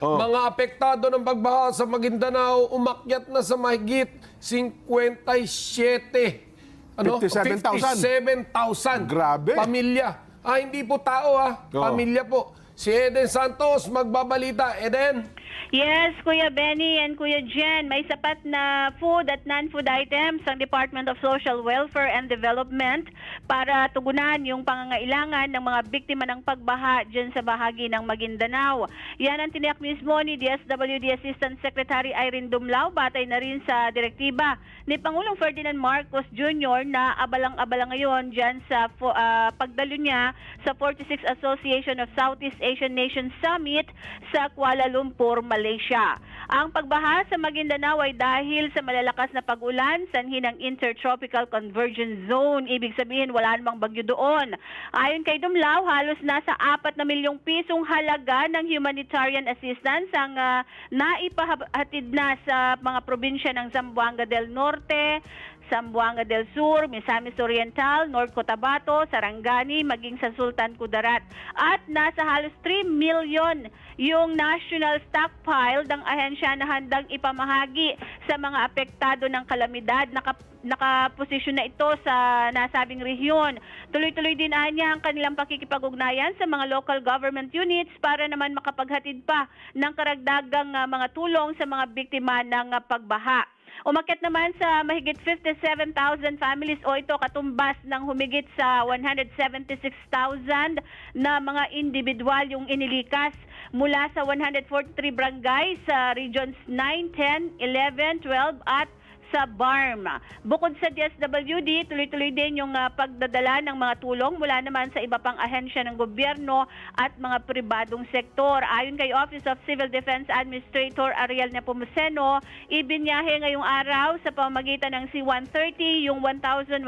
Oh. Mga apektado ng pagbaha sa Maguindanao umakyat na sa mahigit 57 ano? 57,000. 57,000 Grabe. pamilya. Ah, hindi po tao ah, Oo. pamilya po. Si Eden Santos magbabalita. Eden? Yes, Kuya Benny and Kuya Jen, may sapat na food at non-food items ang Department of Social Welfare and Development para tugunan yung pangangailangan ng mga biktima ng pagbaha dyan sa bahagi ng Maguindanao. Yan ang tiniyak mismo ni DSWD Assistant Secretary Irene Dumlao batay na rin sa direktiba ni Pangulong Ferdinand Marcos Jr. na abalang-abala ngayon dyan sa ah, pagdalo niya sa 46 Association of Southeast Asian Nations Summit sa Kuala Lumpur, Malaysia. Ang pagbaha sa Maguindanao ay dahil sa malalakas na pag-ulan sanhi ng Intertropical Convergence Zone. Ibig sabihin wala namang bagyo doon. Ayon kay Dumlao, halos nasa 4 na milyong pisong halaga ng humanitarian assistance ang ah, naipahatid na sa mga probinsya ng Zamboanga del Norte, Zamboanga del Sur, Misamis Oriental, North Cotabato, Sarangani, maging sa Sultan Kudarat. At nasa halos 3 million yung national stockpile ng ahensya na handang ipamahagi sa mga apektado ng kalamidad. Naka, nakaposisyon na ito sa nasabing rehiyon. Tuloy-tuloy din anya ang kanilang pakikipag-ugnayan sa mga local government units para naman makapaghatid pa ng karagdagang ah, mga tulong sa mga biktima ng ah, pagbaha. Umakyat naman sa mahigit 57,000 families. O ito katumbas ng humigit sa 176,000 na mga individual yung inilikas mula sa 143 barangay sa regions 9, 10, 11, 12 at sa BARM. Bukod sa DSWD, tuloy-tuloy din yung ah, pagdadala ng mga tulong mula naman sa iba pang ahensya ng gobyerno at mga pribadong sektor. Ayon kay Office of Civil Defense Administrator Ariel Nepomuceno, ibinyahe ngayong araw sa pamamagitan ng C-130 yung 1,100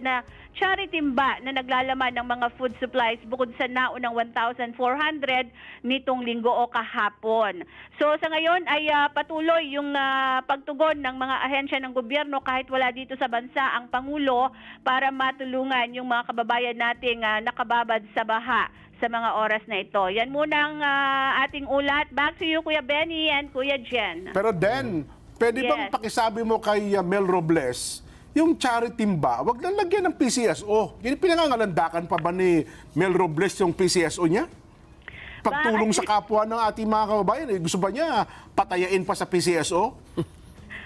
na charity timba na naglalaman ng mga food supplies bukod sa naunang 1,400 nitong linggo o kahapon. So sa ngayon ay ah, patuloy yung ah, pagtugon ng mga ahensya ng gobyerno kahit wala dito sa bansa ang Pangulo para matulungan yung mga kababayan nating ah, nakababad sa baha sa mga oras na ito. Yan muna ang ah, ating ulat. Back to you, Kuya Benny and Kuya Jen. Pero then, pwede bang Yes. pakisabi mo kay uh, Mel Robles, yung charity ba, wag lang lagyan ng PCSO. Yun, pinangangalandakan pa ba ni Mel Robles yung PCSO niya? Pagtulong sa kapwa ng ating mga kababayan, eh, gusto ba niya patayain pa sa PCSO?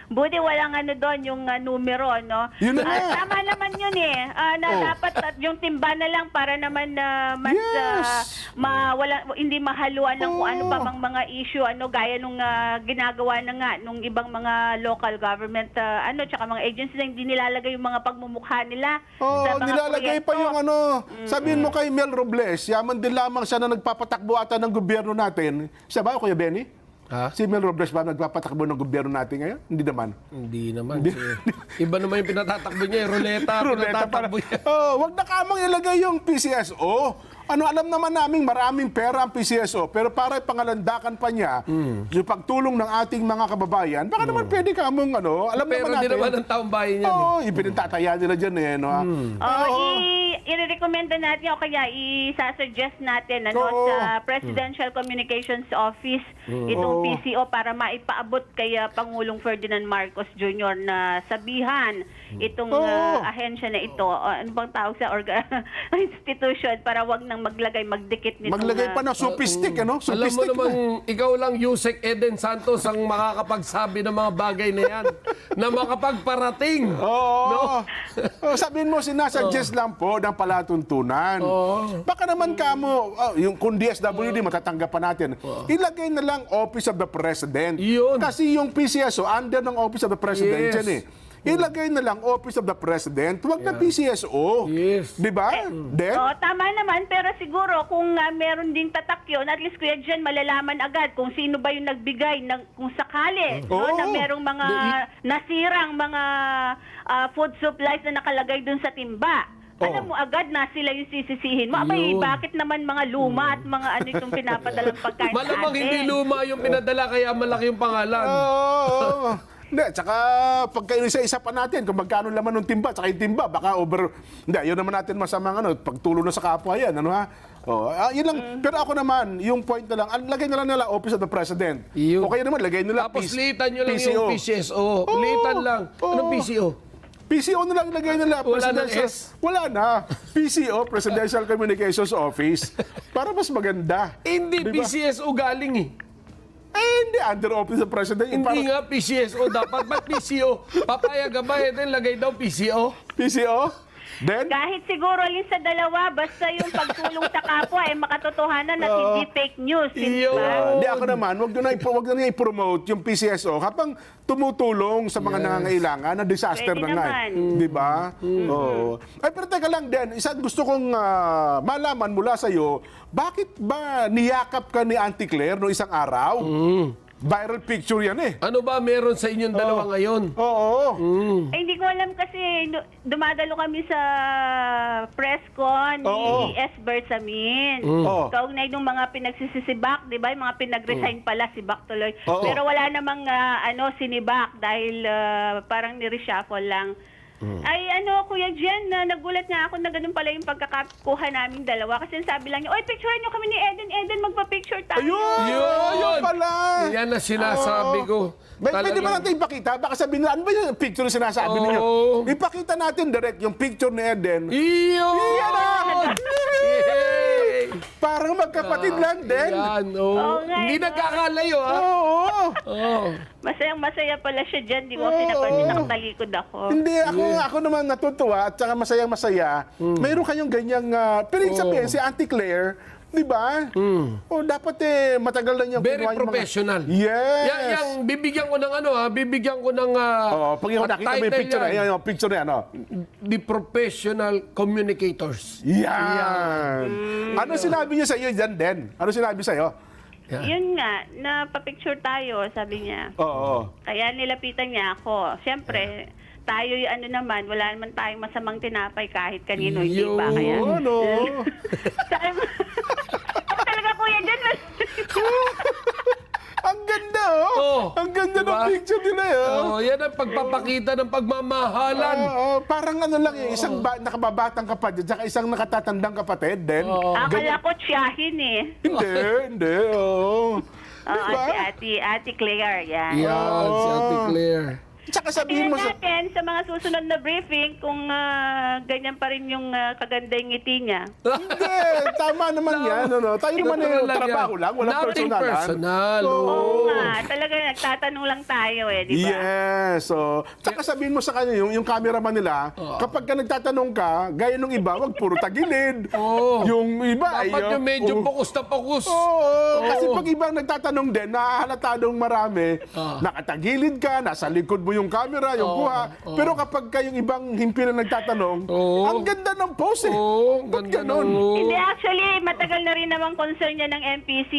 Buti walang ano doon, yung ah, numero, no? Yun na Ah, nga. tama naman yun eh. Ah, na Oh. dapat at yung timba na lang para naman na mas Yes. ah, ma, wala, hindi mahaluan ng kung ano pa Oh. mang mga issue, ano, gaya nung ah, ginagawa na nga nung ibang mga local government, ah, ano, tsaka mga agencies na hindi nilalagay yung mga pagmumukha nila Oh, sa mga nilalagay pa proyekto. yung ano. Sabihin mo kay Mel Robles, yaman din lamang siya na nagpapatakbo ata ng gobyerno natin. Siya ba, Kuya Benny? Ha? Si Mel Robles ba nagpapatakbo ng gobyerno natin ngayon? Hindi naman. Hindi naman. Si- Iba naman yung pinatatakbo niya. eh. Ruleta, Ruleta para. pinatatakbo niya. Oh, wag na kamang ilagay yung PCSO. Ano, alam naman namin maraming pera ang PCSO, pero para pangalandakan pa niya Hmm. yung pagtulong ng ating mga kababayan, baka naman pwede ka mong ano, alam Pero naman hindi natin. naman ang taong bayan yan. eh. Oo, ipinagtataya nila dyan eh. No? Hmm. Oh, Oo. i- i-recommenda natin o kaya i-suggest natin ano Oo. sa Presidential Communications Office itong Oo. PCO para maipaabot kay ah, Pangulong Ferdinand Marcos Jr. na sabihan itong Oo. ah, ahensya na ito. O, ano bang tawag sa orga- institution para wag nang maglagay magdikit nitong Maglagay pa ah, ng sopistic, ano? Alam mo Sopistic naman, ikaw lang, Yusek Eden Santos, ang makakapagsabi ng mga bagay na yan. na makapagparating. Oo. Oh, sabihin mo, sinasuggest lang po ng palatuntunan. Oo. Baka naman ka mo, oh, yung kung DSWD, matatanggap pa natin, ilagay na lang Office of the President. Yun. Kasi yung PCSO, under ng Office of the President Yes. yan eh. Ilagay na lang Office of the President, huwag na PCSO. Yes. Di ba? Then, Oo, tama naman. Pero siguro, kung ah, meron ding tatak yun, at least Kuya Jen, malalaman agad kung sino ba yung nagbigay ng, kung sakali no, Oo. na merong mga nasirang mga ah, food supplies na nakalagay dun sa timba. Oo. Alam mo agad na sila yung sisisihin mo. Abay, Yun. bakit naman mga luma at mga ano itong pinapadalang pagkain sa Malamang atin? hindi luma yung pinadala kaya malaki yung pangalan. Oo. Hindi, tsaka pagka isa-isa pa natin, kung magkano laman ng timba, tsaka yung timba, baka over, hindi, yun naman natin masamang ano, pagtulo na sa kapwa yan, ano ha? Oh, ah, yun lang. Pero ako naman, yung point na lang, ah, lagay na lang nila Office of the President. Yun. O kaya naman, lagay nila Tapos PC litan nyo lang yung PCSO. Oo. Litan lang. Anong Oo. PCO? PCO na lang lagay nila. Wala Presidential- S? Wala na. PCO, Presidential Communications Office. Para mas maganda. Hindi, Diba? PCSO galing eh. Eh, hindi. Under Office of President. Hindi parang- nga PCSO. Dapat ba't PCO? Papayag ba? Eh, lagay daw PCO. PCO? Then? Kahit siguro alin sa dalawa, basta yung pagtulong sa kapwa ay makatotohanan at Oo. hindi fake news. Hindi ba? Hindi ako naman, wag na wag na niya i-promote yung PCSO habang tumutulong sa mga nangangailangan na disaster Pwede na nga. naman. eh. Di ba? Oo. Ay, pero teka lang din, isa gusto kong ah, malaman mula sa iyo, bakit ba niyakap ka ni Auntie Claire no isang araw? Viral picture yan eh. Ano ba meron sa inyong dalawa ngayon? Oo. Eh, hindi ko alam kasi du- dumadalo kami sa press con ni Oo. S. Bersamin. Oo. Kaugnay ng mga pinagsisisibak, di ba? Yung mga pinag-resign pala si Bak tuloy. Oo. Pero wala namang ah, ano, sinibak dahil ah, parang ni-reshuffle lang. Ay ano, Kuya Jen, na nagulat nga ako na ganun pala yung pagkakakuha namin dalawa. Kasi sabi lang niya, Oy, picturean niyo kami ni Eden. Eden, magpa-picture tayo. Ayun! Yun! Ayun pala! Yan na sinasabi ko. May, pwede ba natin ipakita? Baka sabihin nila, ano ba yung picture na sinasabi Oo. ninyo? Ipakita natin direct yung picture ni Eden. Iyon! Yan ah! Parang magkapatid lang din. Yan, oh. Oo nga, Hindi no? nagkakalayo, ha? Oo. Oh. Masayang masaya pala siya dyan. Di mo Oo. sinapansin, nakatalikod ako. Hindi, ako ako naman natutuwa at saka masayang masaya. Mayroon kayong ganyang, uh, pero ibig sabihin, si Auntie Claire, di ba? O dapat eh, matagal na niyang Very yung mga- professional. Yes. Yan, yang bibigyan ko ng ano, ha? Bibigyan ko ng... ah, Oo, pag yung nakita mo yung title picture na, yan. yan, yung picture na yan, oh. The Professional Communicators. Yan. Ano sinabi niya sa iyo dyan, Den? Ano sinabi sa iyo? Yan. Yun nga, napapicture tayo, sabi niya. Oo. Kaya nilapitan niya ako. Siyempre, tayo yung ano naman, wala naman tayong masamang tinapay kahit kanino, hindi ba? Kaya, Oo, no. Ako talaga kuya dyan. Ganda, oh. Ganda ng Diba? picture nila, eh, oh. Oh, yan ang pagpapakita ng pagmamahalan. Oo, parang ano lang eh, isang ba, nakababatang kapatid, tsaka isang nakatatandang kapatid, Den. Akala ko tiyahin eh. Hindi, hindi, oo. Oo, Diba? si Ate, Ate Claire, yan. Yan, si Ate Claire. Tsaka sabihin mo sa... natin sa mga susunod na briefing kung ah, ganyan pa rin yung ah, kaganda yung ngiti niya. Hindi, tama naman yan. Ano, tayo naman eh, Natural lang trabaho yan. lang, walang Nothing personalan. personal. Oo. Oo nga, talaga nagtatanong lang tayo eh, di ba? Yes. So, tsaka sabihin mo sa kanya, yung, yung cameraman nila, kapag ka nagtatanong ka, gaya nung iba, wag puro tagilid. Oo. Yung iba, Dapat yung medyo oo. focus na focus. Oo, kasi pag ibang nagtatanong din, nahahalatadong marami, Ah. nakatagilid ka, nasa likod mo yung camera, yung Oo, kuha. oo. Pero kapag kayong ibang himpi na nagtatanong, Oo. ang ganda ng pose eh. Oo, Ba't ganda ganon? ng- Hindi, actually, matagal na rin naman concern niya ng MPC,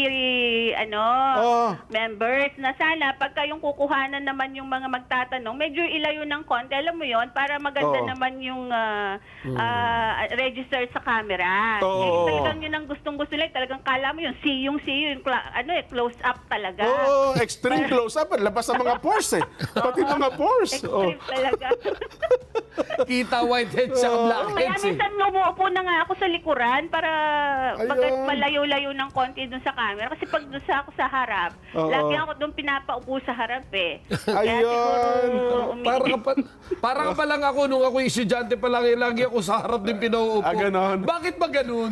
ano, Oo. members, na sana pagka yung kukuhanan naman yung mga magtatanong, medyo ilayo ng konti, alam mo yon para maganda Oo. naman yung ah, ah, register sa camera. Oo. Eh, talagang yun ang gustong gusto nila, talagang kala mo yung see yung see yung cla- ano eh, close up talaga. Oo, extreme close-up. Labas ang mga pores eh. Pati mga pores. Oh. Extreme talaga. Kita whitehead sa Kaya blackheads eh. minsan umuupo na nga ako sa likuran para bagat malayo-layo ng konti dun sa camera. Kasi pag doon sa ako sa harap, Oo. lagi ako doon pinapaupo sa harap eh. Kaya Ayun. siguro umi- Para ka pa, para ka pa lang ako nung ako estudyante pa lang, eh, lagi ako sa harap din pinauupo. Ah, ganon? Bakit ba ganun?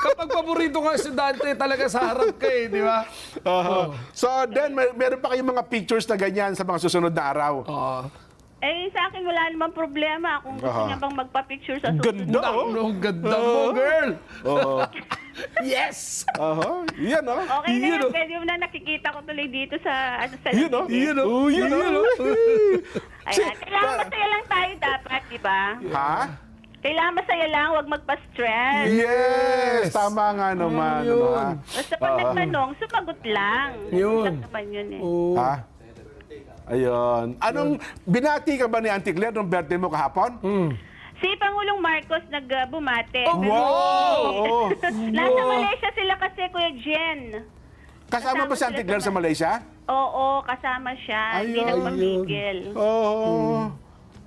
Kapag paborito ka estudyante, talaga sa harap ka eh, di ba? Aha. So, then, may, meron pa kayong mga pictures na ganyan sa mga susunod na araw. Oo. Eh, sa akin wala namang problema kung gusto Aha. niya bang magpa-picture sa susunod. Ganda, oh. Ang ganda mo, girl! Oo. Yes! Aha. Yan, oh. Okay na Yun, yan, oh. pwede mo na nakikita ko tuloy dito sa ano sa Yun, oh. Yun, oh. Oh, yun, Yun, oh. Ayan, kailangan masaya lang tayo dapat, di ba? Ha? Kailangan masaya lang, huwag magpa-stress. Yes! Tama nga naman. ano, ha? Basta pag nagtanong, sumagot lang. Yun. Lang naman yun eh. Oo. Ha? Ayun. Anong, binati ka ba ni Auntie Claire nung birthday mo kahapon? Si Pangulong Marcos nagbumate. Oh, wow! Oo. Nasa Malaysia sila kasi, Kuya Jen. Kasama ba si Auntie Claire sa Malaysia? Oo, kasama siya. Hindi Ayun. nagpapigil. Oo.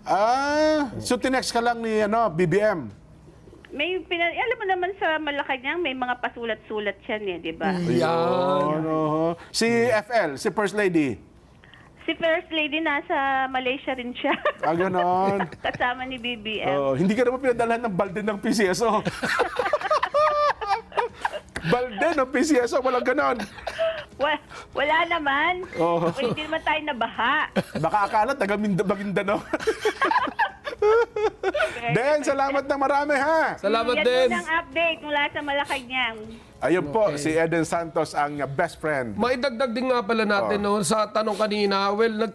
Ah, so tinext ka lang ni ano, BBM. May pina- alam mo naman sa Malacanang may mga pasulat-sulat siya eh, di ba? Yan. Ano, si FL, si First Lady. Si First Lady nasa Malaysia rin siya. Ah, ganon. Kasama ni BBM. Oh, hindi ka naman pinadalhan ng balde ng PCSO. balde ng PCSO, walang ganon. Wa- wala naman. Oo. Hindi naman tayo nabaha. Baka akala taga Minda- Maguindanao. Den, salamat na marami ha. Salamat Yan din. ang update mula sa Malacanang. Ayun po, si Eden Santos ang best friend. Maidagdag din nga pala natin no, sa tanong kanina, well, nag